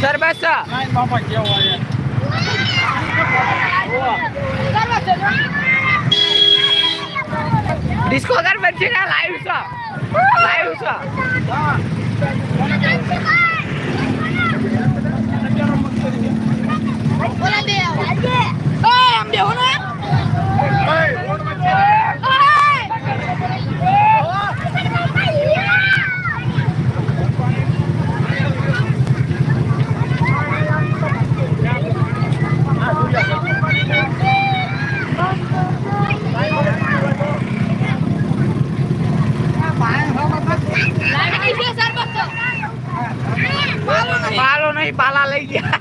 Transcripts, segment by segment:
સરબત છે કાંઈ બાપા કેવો આયા ડિસ્કો કર ને લાઈવ છે. લાઈવ છે. પાલો નહીં પાલા લઈ ગયા.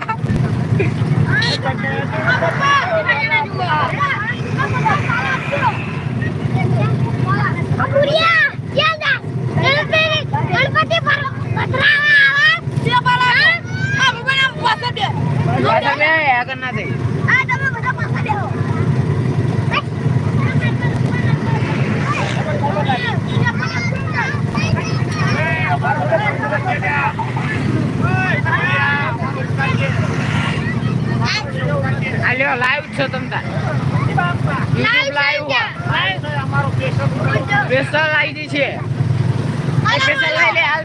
ગણપતિ આલ્યો લાઈવ છો તમતા યુટ્યુબ લાઈવ અમારો કેશવ સ્પેશિયલ આવી છે. સ્પેશિયલ લઈ લે હાલ